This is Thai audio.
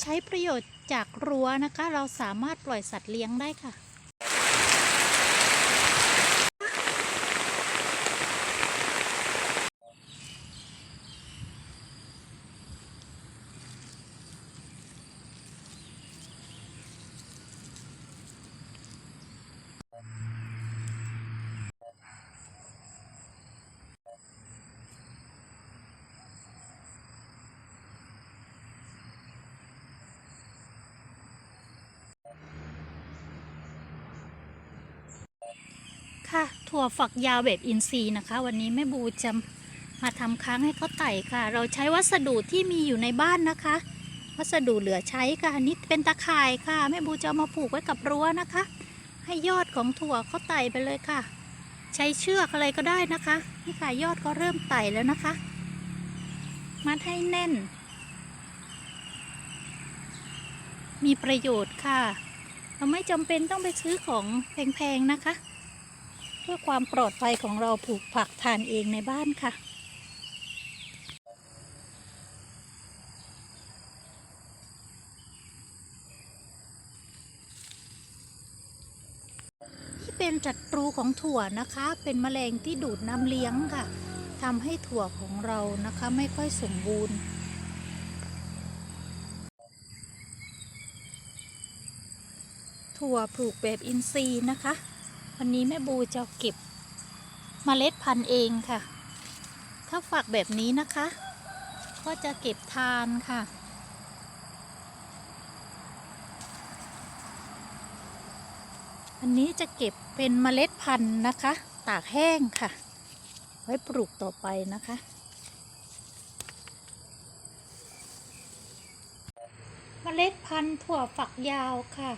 ใช้ประโยชน์จากรั้วนะคะ เราสามารถปล่อยสัตว์เลี้ยงได้ค่ะ ค่ะ ถั่วฝักยาวแบบอินทรีย์นะคะ วันนี้แม่บูจะมาทำค้างให้เขาไต่ค่ะ เราใช้วัสดุที่มีอยู่ในบ้านนะคะ วัสดุเหลือใช้ค่ะอันนี้เป็นตะข่ายค่ะแม่บูจะามาผูกไว้กับรั้วนะคะ ให้ยอดของถั่วเขาไต่ไปเลยค่ะ ใช้เชือกอะไรก็ได้นะคะนี่ค่ะยอดก็เริ่มไต่แล้วนะคะ มัดให้แน่น มีประโยชน์ค่ะ เราไม่จำเป็นต้องไปซื้อของแพงๆนะคะ พื่อความปลอดภัยของเราปลูกผักทานเองในบ้านค่ะที่เป็นจัดรูของถั่วนะคะ เป็นแมลงที่ดูดน้ำเลี้ยงค่ะทำให้ถั่วของเรานะคะไม่ค่อยสมบูรณ์ถั่วปลูกแบบอินทรีย์นะคะ วันนี้แม่บูจะเก็บเมล็ดพันธุ์เองค่ะ ถ้าฝักแบบนี้นะคะ ก็จะเก็บทานค่ะ อันนี้จะเก็บเป็นเมล็ดพันธุ์นะคะ ตากแห้งค่ะ ไว้ปลูกต่อไปนะคะเมล็ดพันธุ์ถั่วฝักยาวค่ะ